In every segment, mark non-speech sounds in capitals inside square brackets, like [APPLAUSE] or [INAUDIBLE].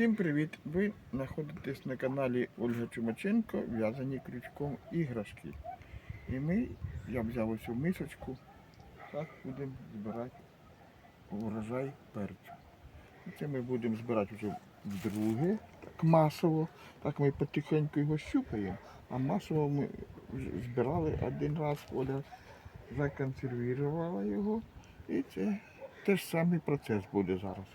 Всім привіт! Ви знаходитесь на каналі Ольга Чумаченко в'язані крючком іграшки. І ми, я взяв ось цю мисочку, так будемо збирати урожай перцю. Це ми будемо збирати вже вдруге, так масово. Так ми потихеньку його щупаємо, а масово ми збирали один раз, Оля законсервувала його. І це теж самий процес буде зараз.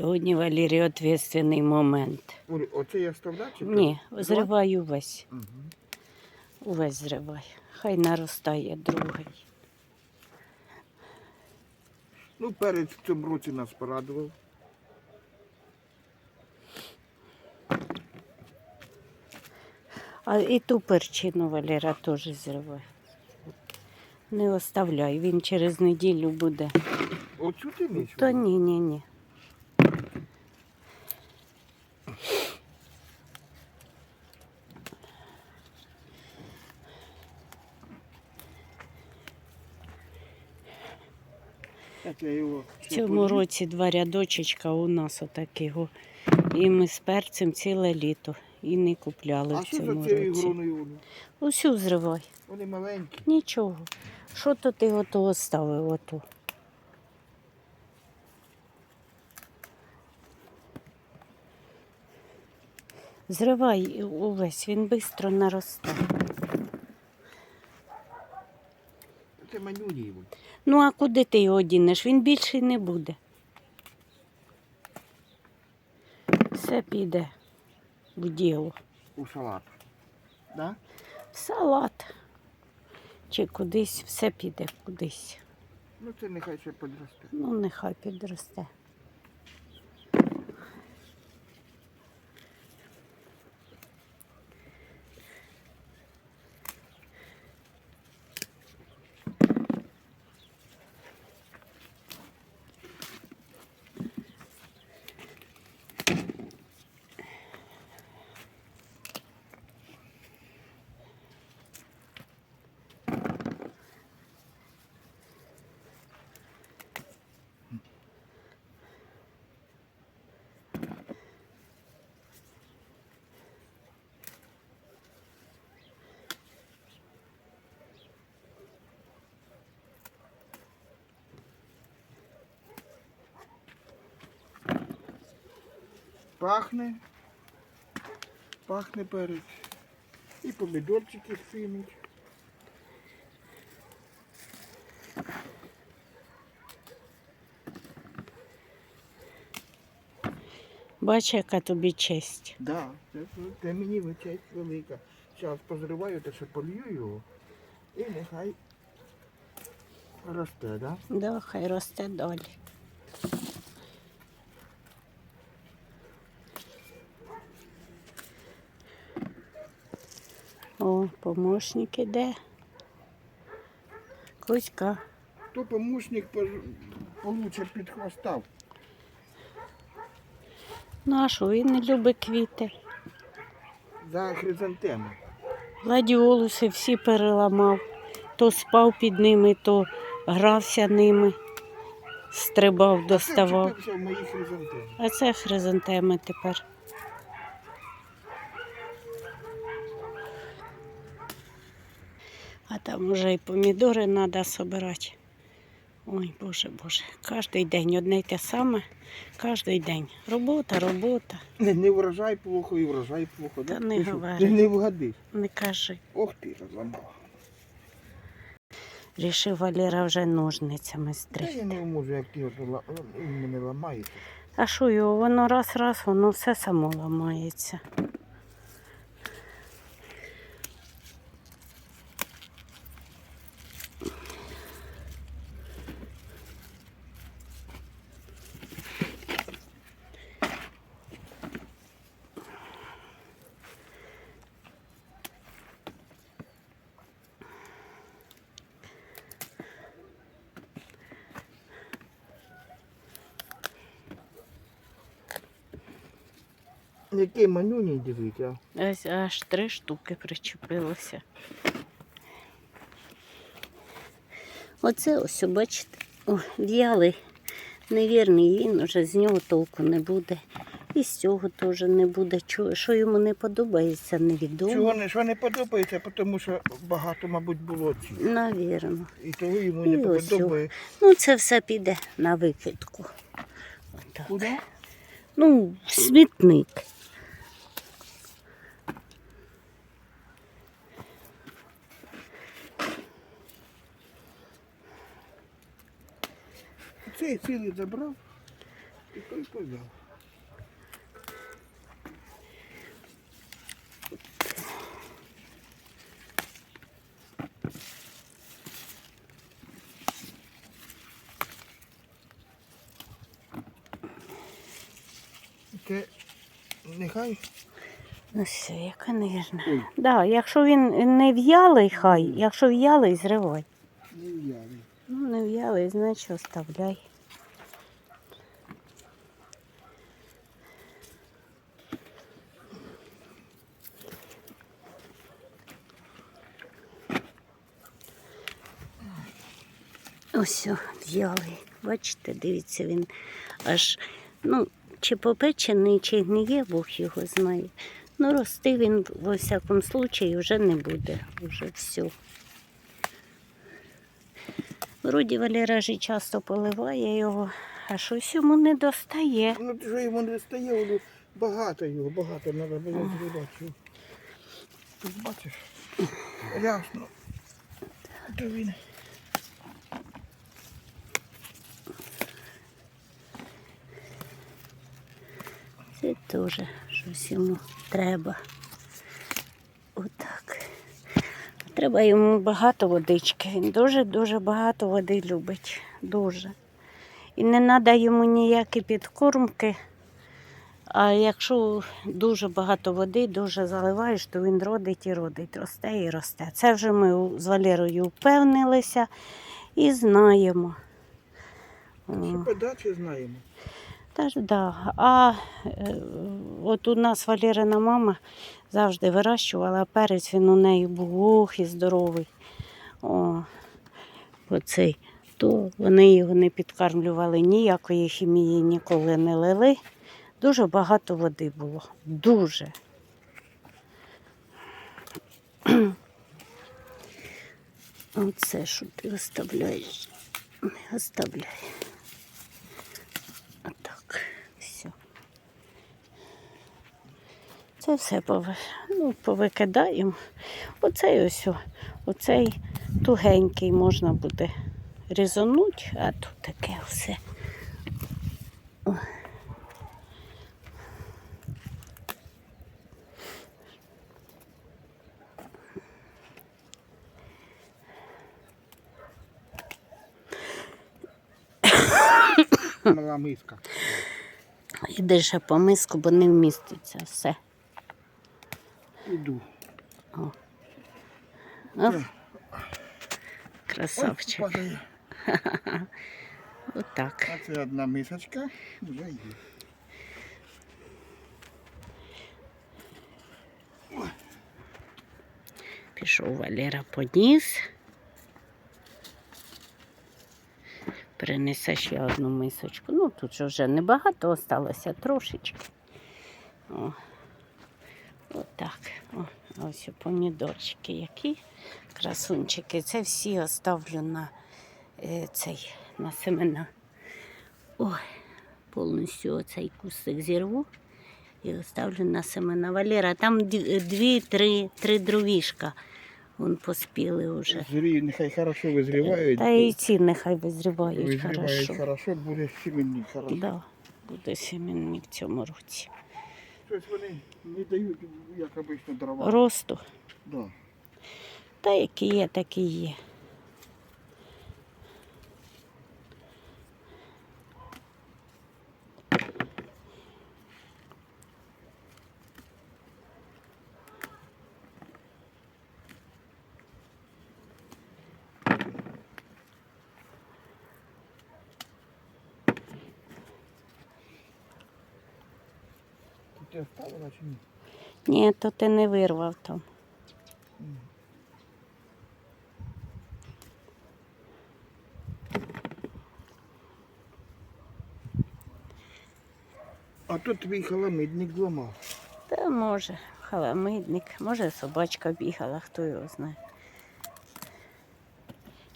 Сьогодні Валерій відповідальний момент. Оль, оце я вставляю? чи Ні, так? зривай увесь. Мгм. Увесь зривай. Хай наростає другий. Ну, перець в цьому році нас порадував. А і ту перчину Валера теж зривай. Не оставляй, він через неділю буде. Оцю ти між? Та ні, ні, ні. В цьому році два рядочечка у нас отакого. І ми з перцем ціле літо. І не купляли А в що цьому цією році. Усю зривай. Вони маленькі. Нічого. Що то ти ото оставив ото? Зривай увесь, він швидко наросте. Це манюні. йому. Ну а куди ти його дінеш? Він більший не буде. Все піде в діло. У салат. Да? В салат. Чи кудись, все піде кудись. Ну це нехай ще підросте. Ну, нехай підросте. Пахне. Пахне перець. І помідорчики синуть. Бач, яка тобі честь. Да, це, це мені честь велика. Зараз позриваю, те ще полью його. І нехай росте, да? Да, хай росте далі. О, помощник іде. Кузька. То помощник получше підхвостав. Ну а що, він не любить квіти. За хризантеми. Гладіолуси всі переламав. То спав під ними, то грався ними, стрибав, доставав. А це хризантеми тепер. А там уже і помідори треба збирати. Ой, Боже, Боже, кожен день одне й те саме, кожен день. Робота, робота. Не, не врожай плохо і врожай плохо. Та не говори. Ти не вгадиш. Не кажи. Ох ти, розламала. Рішив Валера вже ножницями Та я не можу, як ти мене ламається. А що його, воно раз-раз, воно все само ламається. Який манюній дивіться. Ось аж три штуки причепилося. Оце ось, бачите, о, в'ялий, невірний, він уже з нього толку не буде. І з цього теж не буде. Що йому не подобається, невідомо. Чого не, що не подобається, тому що багато, мабуть, було ці. Навірно. І того йому І не подобається. Ну, це все піде на викидку. Отак. Куди? Ну, смітник. Цей цілий забрав і той пов'яв. Це нехай Ну все, яка невірна. Ой. Да, якщо він не в'ялий, хай, якщо в'ялий, зривай. Не. Ну, не в'ялий, значить оставляй. Ось в'ялий. Бачите, дивіться, він аж, ну, чи попечений, чи гниє, Бог його знає. Ну, рости він, во всякому случаї, вже не буде. Вже все. Вроді Валера ж часто поливає його, а щось йому не достає. Ну, що йому не стає, воно багато його, багато треба було. Тут бачиш, рясно. То він. Це теж щось йому треба. Отак. Треба йому багато водички. Він дуже-дуже багато води любить. Дуже. І не треба йому ніякі підкормки. А якщо дуже багато води, дуже заливаєш, то він родить і родить, росте і росте. Це вже ми з Валерою впевнилися і знаємо. Ще подачі знаємо. Та да. А е, от у нас Валерина мама завжди вирощувала перець, він у неї був ох і здоровий. О, оцей. То вони його не підкармлювали, ніякої хімії ніколи не лили. Дуже багато води було. Дуже. Оце що ти оставляєш? Не оставляй. Отак, все. Це все ну, повикидаємо. Оцей ось, оцей тугенький можна буде різануть, а тут таке все. Мала миска. Іди ще по миску, бо не вміститься все. Іду. О, Ой, красавчик. падає. [LAUGHS] Отак. А це одна мисочка. Вже є. Пішов Валера поніс. Принесе ще одну мисочку. Ну, тут вже небагато осталося, трошечки. О. Ось помідорчики які. Красунчики. Це всі оставлю на е, цей на семена. Ой, повністю оцей кусик зірву і оставлю на семена. Валера, там дві- дві-три три дровішка. Вон поспіли вже. Зрі, нехай хорошо визрівають. Та і ці нехай визрівають Визрівають хорошо. хорошо, буде сімінник хорошо. Да, буде сімінник в цьому році. Щось вони не дають, як обично, дрова. Росту. Да. Та які є, такі є. Ти оставила чи ні? Ні, то ти не вирвав там. А то твій халамидник зламав. Та може, халамидник, може собачка бігала, хто його знає.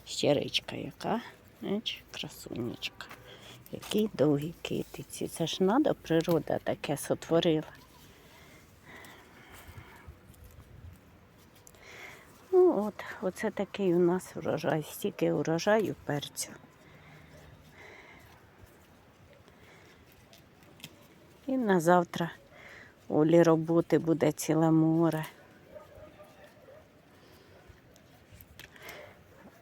Щеричка яка, Еч, красунечка. Які довгі китиці. Це ж надо, природа таке сотворила. Ну от, оце такий у нас урожай, стільки урожаю перцю. І на завтра Олі роботи буде ціле море.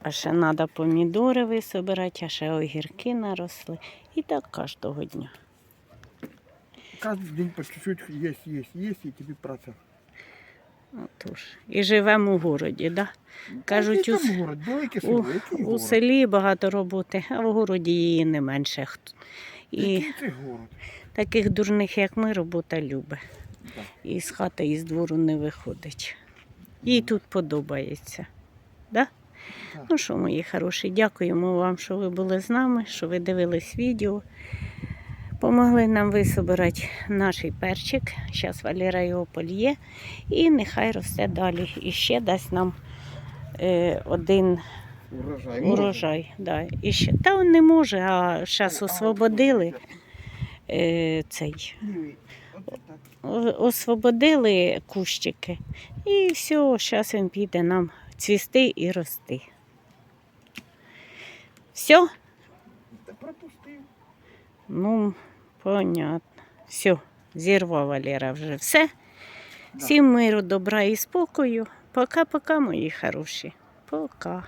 А ще треба помідори висобирати, а ще огірки наросли. І так кожного дня. Кожен день по чуть-чуть есть, есть, есть, і тобі праця. Отож. І живемо у городі, да? Кажуть, у, у, у селі багато роботи, а в городі її не менше. І таких дурних, як ми, робота любить. І з хати, і з двору не виходить. Їй тут подобається. Да? Ну що, мої хороші, дякуємо вам, що ви були з нами, що ви дивились відео. Помогли нам висобирати наш перчик. Зараз Валера його польє. І нехай росте далі. І ще дасть нам е, один Урожай. урожай. Да. І ще, та він не може, а зараз освободили е, цей. Освободили кущики. І все, зараз він піде нам цвісти і рости. Все? Пропустив. Ну, понятно. Все, зірвав Валера вже все. Всім миру, добра і спокою. Пока-пока, мої хороші. Пока.